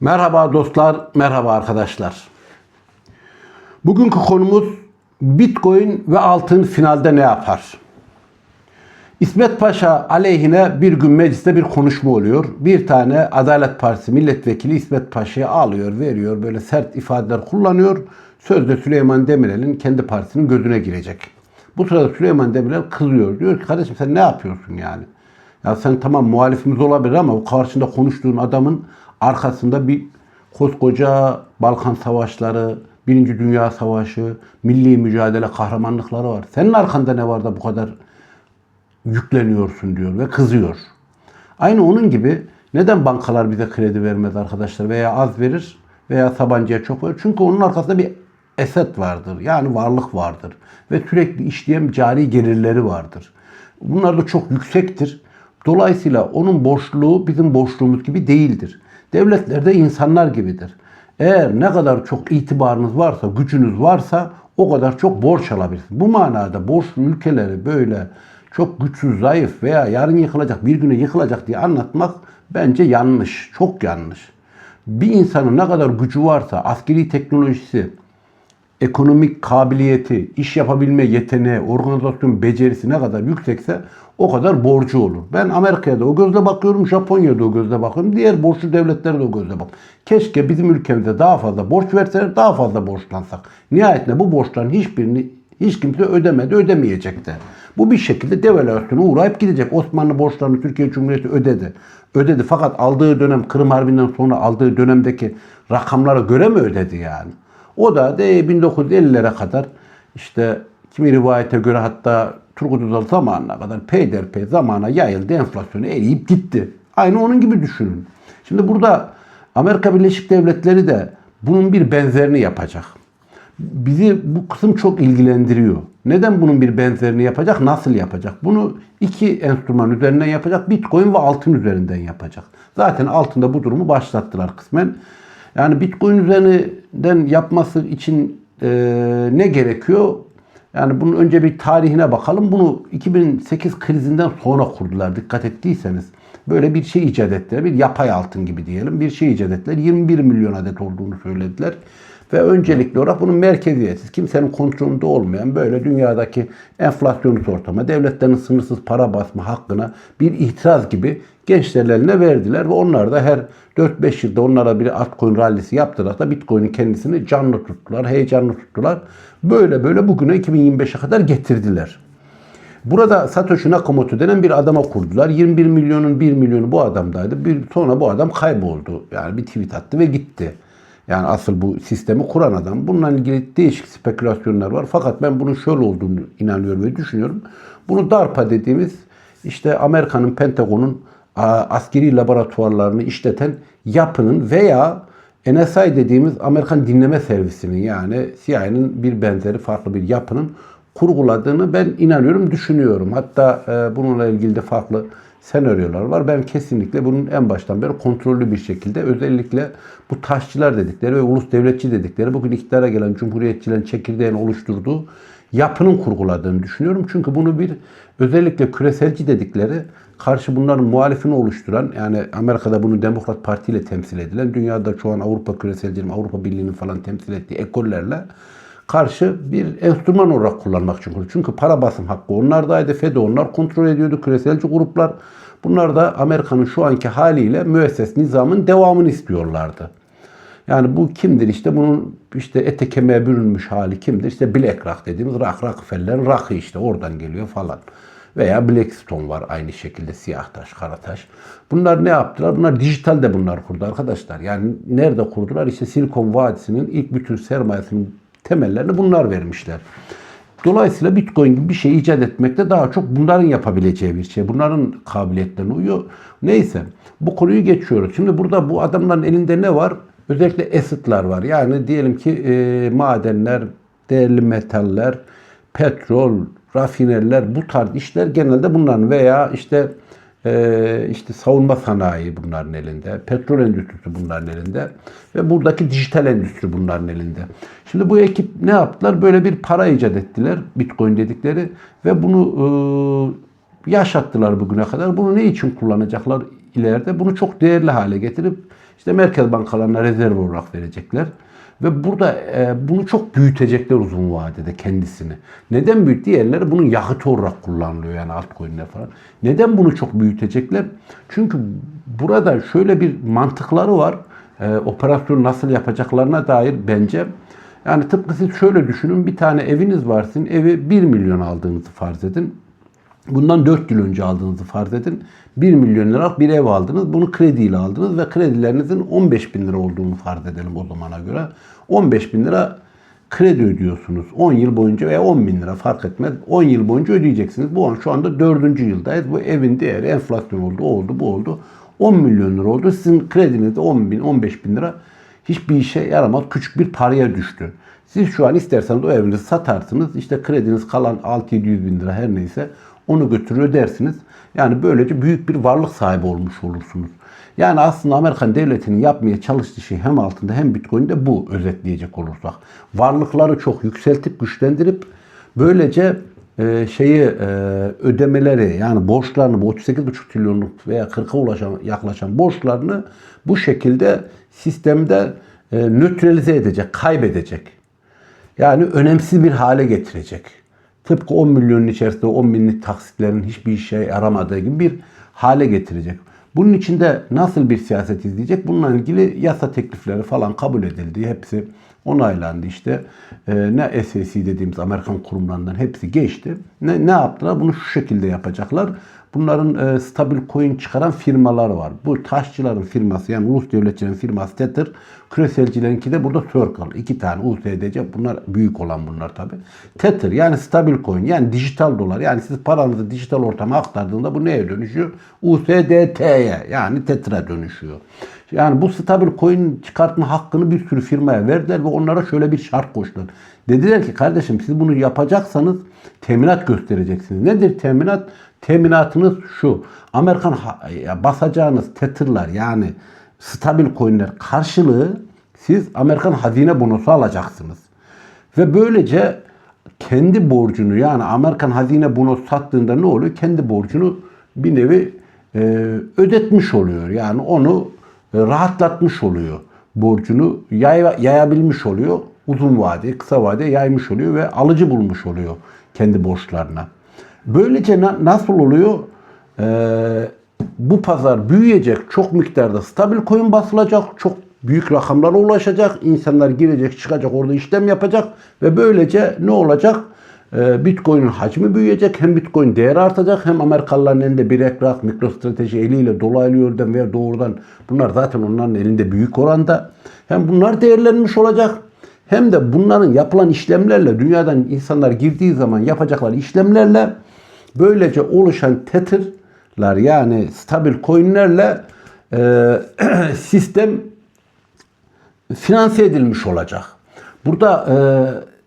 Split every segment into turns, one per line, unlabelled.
Merhaba dostlar, merhaba arkadaşlar. Bugünkü konumuz Bitcoin ve altın finalde ne yapar? İsmet Paşa aleyhine bir gün mecliste bir konuşma oluyor. Bir tane Adalet Partisi milletvekili İsmet Paşa'ya alıyor, veriyor. Böyle sert ifadeler kullanıyor. Sözde Süleyman Demirel'in kendi partisinin gözüne girecek. Bu sırada Süleyman Demirel kızıyor. Diyor ki kardeşim sen ne yapıyorsun yani? Ya sen tamam muhalifimiz olabilir ama karşında konuştuğun adamın arkasında bir koskoca Balkan Savaşları, Birinci Dünya Savaşı, milli mücadele kahramanlıkları var. Senin arkanda ne var da bu kadar yükleniyorsun diyor ve kızıyor. Aynı onun gibi neden bankalar bize kredi vermez arkadaşlar veya az verir veya Sabancı'ya çok verir? Çünkü onun arkasında bir eset vardır. Yani varlık vardır. Ve sürekli işleyen cari gelirleri vardır. Bunlar da çok yüksektir. Dolayısıyla onun borçluğu bizim borçluğumuz gibi değildir. Devletler de insanlar gibidir. Eğer ne kadar çok itibarınız varsa, gücünüz varsa o kadar çok borç alabilirsiniz. Bu manada borçlu ülkeleri böyle çok güçsüz, zayıf veya yarın yıkılacak, bir güne yıkılacak diye anlatmak bence yanlış, çok yanlış. Bir insanın ne kadar gücü varsa, askeri teknolojisi, ekonomik kabiliyeti, iş yapabilme yeteneği, organizasyon becerisi ne kadar yüksekse o kadar borcu olur. Ben Amerika'ya da o gözle bakıyorum, Japonya'da o gözle bakıyorum, diğer borçlu devletlere de o gözle bakıyorum. Keşke bizim ülkemize daha fazla borç verseler, daha fazla borçlansak. Nihayetinde bu borçların hiçbirini hiç kimse ödemedi, ödemeyecek de. Bu bir şekilde devalüasyona uğrayıp gidecek. Osmanlı borçlarını Türkiye Cumhuriyeti ödedi. Ödedi fakat aldığı dönem Kırım Harbi'nden sonra aldığı dönemdeki rakamlara göre mi ödedi yani? O da de 1950'lere kadar işte kimi rivayete göre hatta Turgut Özal zamanına kadar peyderpey zamana yayıldı. Enflasyonu eriyip gitti. Aynı onun gibi düşünün. Şimdi burada Amerika Birleşik Devletleri de bunun bir benzerini yapacak. Bizi bu kısım çok ilgilendiriyor. Neden bunun bir benzerini yapacak? Nasıl yapacak? Bunu iki enstrüman üzerinden yapacak. Bitcoin ve altın üzerinden yapacak. Zaten altında bu durumu başlattılar kısmen. Yani Bitcoin üzerinden yapması için e, ne gerekiyor? Yani bunun önce bir tarihine bakalım. Bunu 2008 krizinden sonra kurdular dikkat ettiyseniz. Böyle bir şey icat ettiler. Bir yapay altın gibi diyelim. Bir şey icat ettiler. 21 milyon adet olduğunu söylediler. Ve öncelikli olarak bunun merkeziyetsiz, kimsenin kontrolünde olmayan böyle dünyadaki enflasyonist ortama, devletlerin sınırsız para basma hakkına bir itiraz gibi gençlerin eline verdiler. Ve onlar da her 4-5 yılda onlara bir altcoin rallisi yaptılar da Bitcoin'in kendisini canlı tuttular, heyecanlı tuttular. Böyle böyle bugüne 2025'e kadar getirdiler. Burada Satoshi Nakamoto denen bir adama kurdular. 21 milyonun 1 milyonu bu adamdaydı. Bir, sonra bu adam kayboldu. Yani bir tweet attı ve gitti. Yani asıl bu sistemi kuran adam. Bununla ilgili değişik spekülasyonlar var. Fakat ben bunun şöyle olduğunu inanıyorum ve düşünüyorum. Bunu DARPA dediğimiz işte Amerika'nın Pentagon'un askeri laboratuvarlarını işleten yapının veya NSA dediğimiz Amerikan dinleme servisinin yani CIA'nın bir benzeri farklı bir yapının kurguladığını ben inanıyorum, düşünüyorum. Hatta e, bununla ilgili de farklı senaryolar var. Ben kesinlikle bunun en baştan beri kontrollü bir şekilde özellikle bu taşçılar dedikleri ve ulus devletçi dedikleri bugün iktidara gelen cumhuriyetçilerin çekirdeğini oluşturduğu yapının kurguladığını düşünüyorum. Çünkü bunu bir özellikle küreselci dedikleri karşı bunların muhalifini oluşturan yani Amerika'da bunu Demokrat Parti ile temsil edilen dünyada şu an Avrupa küreselcinin Avrupa Birliği'nin falan temsil ettiği ekollerle karşı bir enstrüman olarak kullanmak için kullanıyor. Çünkü para basım hakkı onlardaydı. FED onlar kontrol ediyordu. Küreselci gruplar. Bunlar da Amerika'nın şu anki haliyle müesses nizamın devamını istiyorlardı. Yani bu kimdir işte bunun işte ete kemiğe bürünmüş hali kimdir? İşte BlackRock dediğimiz Rock Rockefeller'in Rock'ı işte oradan geliyor falan. Veya Blackstone var aynı şekilde siyah taş, kara taş. Bunlar ne yaptılar? Bunlar dijital de bunlar kurdu arkadaşlar. Yani nerede kurdular? İşte Silikon Vadisi'nin ilk bütün sermayesinin temellerini bunlar vermişler. Dolayısıyla Bitcoin gibi bir şey icat etmekte daha çok bunların yapabileceği bir şey. Bunların kabiliyetlerine uyuyor. Neyse bu konuyu geçiyoruz. Şimdi burada bu adamların elinde ne var? Özellikle asset'lar var. Yani diyelim ki e, madenler, değerli metaller, petrol, rafineriler bu tarz işler genelde bunların veya işte e, işte savunma sanayi bunların elinde, petrol endüstrisi bunların elinde ve buradaki dijital endüstri bunların elinde. Şimdi bu ekip ne yaptılar? Böyle bir para icat ettiler, Bitcoin dedikleri ve bunu e, yaşattılar bugüne kadar. Bunu ne için kullanacaklar ileride? Bunu çok değerli hale getirip işte merkez bankalarına rezerv olarak verecekler. Ve burada e, bunu çok büyütecekler uzun vadede kendisini. Neden büyüt? Diğerleri bunun yakıtı olarak kullanılıyor yani altcoin'ler falan. Neden bunu çok büyütecekler? Çünkü burada şöyle bir mantıkları var. E, operasyonu nasıl yapacaklarına dair bence. Yani tıpkı siz şöyle düşünün. Bir tane eviniz var sizin. Evi 1 milyon aldığınızı farz edin. Bundan 4 yıl önce aldığınızı farz edin. 1 milyon liralık bir ev aldınız. Bunu krediyle aldınız ve kredilerinizin 15 bin lira olduğunu farz edelim o zamana göre. 15 bin lira kredi ödüyorsunuz. 10 yıl boyunca veya 10 bin lira fark etmez. 10 yıl boyunca ödeyeceksiniz. Bu an şu anda 4. yıldayız. Bu evin değeri enflasyon oldu, o oldu, bu oldu. 10 milyon lira oldu. Sizin krediniz de 10 bin, 15 bin lira hiçbir işe yaramaz. Küçük bir paraya düştü. Siz şu an isterseniz o evinizi satarsınız. İşte krediniz kalan 6-700 bin lira her neyse onu götürür ödersiniz. Yani böylece büyük bir varlık sahibi olmuş olursunuz. Yani aslında Amerikan devletinin yapmaya çalıştığı şey hem altında hem Bitcoin'de bu özetleyecek olursak. Varlıkları çok yükseltip güçlendirip böylece e, şeyi e, ödemeleri yani borçlarını bu 38,5 trilyonluk veya 40'a ulaşan yaklaşan borçlarını bu şekilde sistemde e, nötralize edecek, kaybedecek. Yani önemsiz bir hale getirecek. Tıpkı 10 milyonun içerisinde 10 binlik taksitlerin hiçbir işe yaramadığı gibi bir hale getirecek. Bunun içinde nasıl bir siyaset izleyecek? Bununla ilgili yasa teklifleri falan kabul edildi. Hepsi onaylandı işte. Ee, ne SEC dediğimiz Amerikan kurumlarından hepsi geçti. Ne, ne yaptılar? Bunu şu şekilde yapacaklar. Bunların e, stabil coin çıkaran firmalar var. Bu taşçıların firması yani ulus devletçilerin firması Tether, küreselcilerinki de burada Circle. İki tane USDC bunlar büyük olan bunlar tabi. Tether yani stabil coin yani dijital dolar. Yani siz paranızı dijital ortama aktardığında bu neye dönüşüyor? USDT'ye yani Tether'a dönüşüyor. Yani bu stabil coin çıkartma hakkını bir sürü firmaya verdiler ve onlara şöyle bir şart koştular. Dediler ki kardeşim siz bunu yapacaksanız teminat göstereceksiniz. Nedir teminat? Teminatınız şu. Amerikan basacağınız tether'lar yani stabil coin'ler karşılığı siz Amerikan hazine bonosu alacaksınız. Ve böylece kendi borcunu yani Amerikan hazine bonosu sattığında ne oluyor? Kendi borcunu bir nevi e, ödetmiş oluyor. Yani onu e, rahatlatmış oluyor. Borcunu yay, yayabilmiş oluyor. Uzun vade, kısa vade yaymış oluyor ve alıcı bulmuş oluyor kendi borçlarına. Böylece na, nasıl oluyor? Ee, bu pazar büyüyecek, çok miktarda stabil coin basılacak, çok büyük rakamlara ulaşacak, insanlar girecek, çıkacak, orada işlem yapacak ve böylece ne olacak? Ee, Bitcoin'in hacmi büyüyecek, hem Bitcoin değeri artacak, hem Amerikalıların elinde bir ekrak, mikrostrateji eliyle dolaylı yoldan veya doğrudan bunlar zaten onların elinde büyük oranda. Hem bunlar değerlenmiş olacak, hem de bunların yapılan işlemlerle, dünyadan insanlar girdiği zaman yapacakları işlemlerle böylece oluşan tether'lar yani stabil coin'lerle e, sistem finanse edilmiş olacak. Burada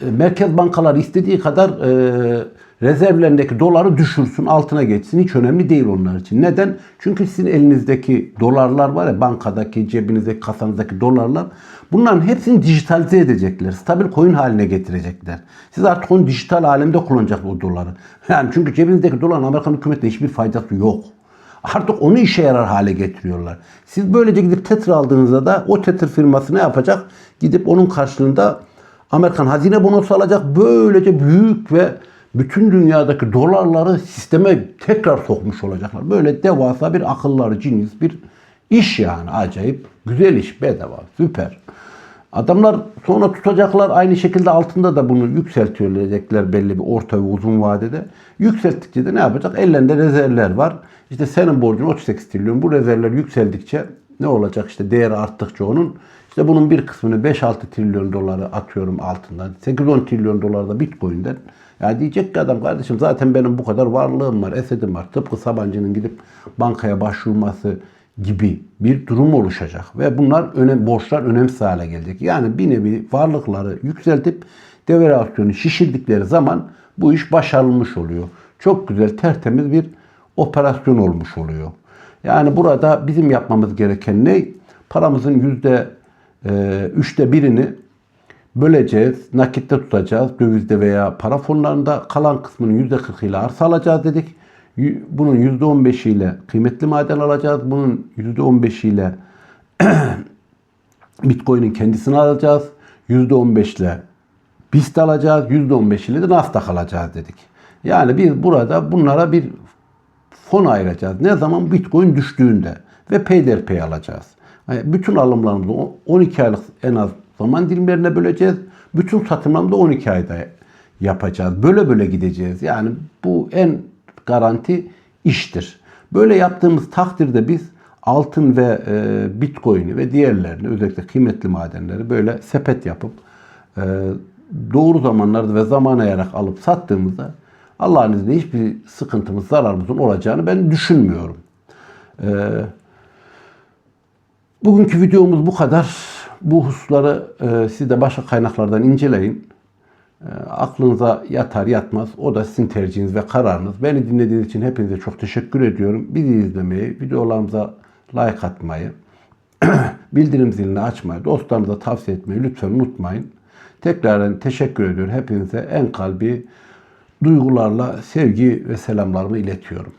e, merkez bankalar istediği kadar e, rezervlerindeki doları düşürsün, altına geçsin. Hiç önemli değil onlar için. Neden? Çünkü sizin elinizdeki dolarlar var ya, bankadaki, cebinizdeki, kasanızdaki dolarlar. Bunların hepsini dijitalize edecekler. Stabil coin haline getirecekler. Siz artık onu dijital alemde kullanacaksınız o doları. Yani çünkü cebinizdeki doların Amerikan hükümetine hiçbir faydası yok. Artık onu işe yarar hale getiriyorlar. Siz böylece gidip Tether aldığınızda da o Tether firması ne yapacak? Gidip onun karşılığında Amerikan hazine bonosu alacak. Böylece büyük ve bütün dünyadaki dolarları sisteme tekrar sokmuş olacaklar. Böyle devasa bir akılları ciniz bir iş yani acayip. Güzel iş bedava süper. Adamlar sonra tutacaklar aynı şekilde altında da bunu yükseltiyorlar belli bir orta ve uzun vadede. Yükselttikçe de ne yapacak? Ellerinde rezervler var. İşte senin borcun 38 trilyon. Bu rezervler yükseldikçe ne olacak? İşte değeri arttıkça onun. İşte bunun bir kısmını 5-6 trilyon doları atıyorum altından. 8-10 trilyon dolar da Bitcoin'den. Ya diyecek ki adam kardeşim zaten benim bu kadar varlığım var, esedim var. Tıpkı Sabancı'nın gidip bankaya başvurması gibi bir durum oluşacak. Ve bunlar önem, borçlar önemsiz hale gelecek. Yani bir nevi varlıkları yükseltip devalüasyonu şişirdikleri zaman bu iş başarılmış oluyor. Çok güzel, tertemiz bir operasyon olmuş oluyor. Yani burada bizim yapmamız gereken ne? Paramızın yüzde e, üçte birini böleceğiz, nakitte tutacağız, dövizde veya para fonlarında kalan kısmının yüzde kırkıyla arsa alacağız dedik. Bunun yüzde on beşiyle kıymetli maden alacağız. Bunun yüzde on beşiyle Bitcoin'in kendisini alacağız. %15 ile BIST alacağız. %15 ile de Nasdaq alacağız dedik. Yani biz burada bunlara bir fon ayıracağız. Ne zaman Bitcoin düştüğünde ve peyderpey alacağız. Yani bütün alımlarımızı o- 12 aylık en az zaman dilimlerine böleceğiz. Bütün satımlarımızı 12 ayda yapacağız. Böyle böyle gideceğiz. Yani bu en garanti iştir. Böyle yaptığımız takdirde biz altın ve e, bitcoin'i ve diğerlerini özellikle kıymetli madenleri böyle sepet yapıp e, doğru zamanlarda ve zaman ayararak alıp sattığımızda Allah'ın izniyle hiçbir sıkıntımız, zararımızın olacağını ben düşünmüyorum. Ee, bugünkü videomuz bu kadar. Bu hususları e, siz de başka kaynaklardan inceleyin. E, aklınıza yatar yatmaz. O da sizin tercihiniz ve kararınız. Beni dinlediğiniz için hepinize çok teşekkür ediyorum. Bizi izlemeyi, videolarımıza like atmayı, bildirim zilini açmayı, dostlarınıza tavsiye etmeyi lütfen unutmayın. Tekrardan teşekkür ediyorum. Hepinize en kalbi duygularla sevgi ve selamlarımı iletiyorum.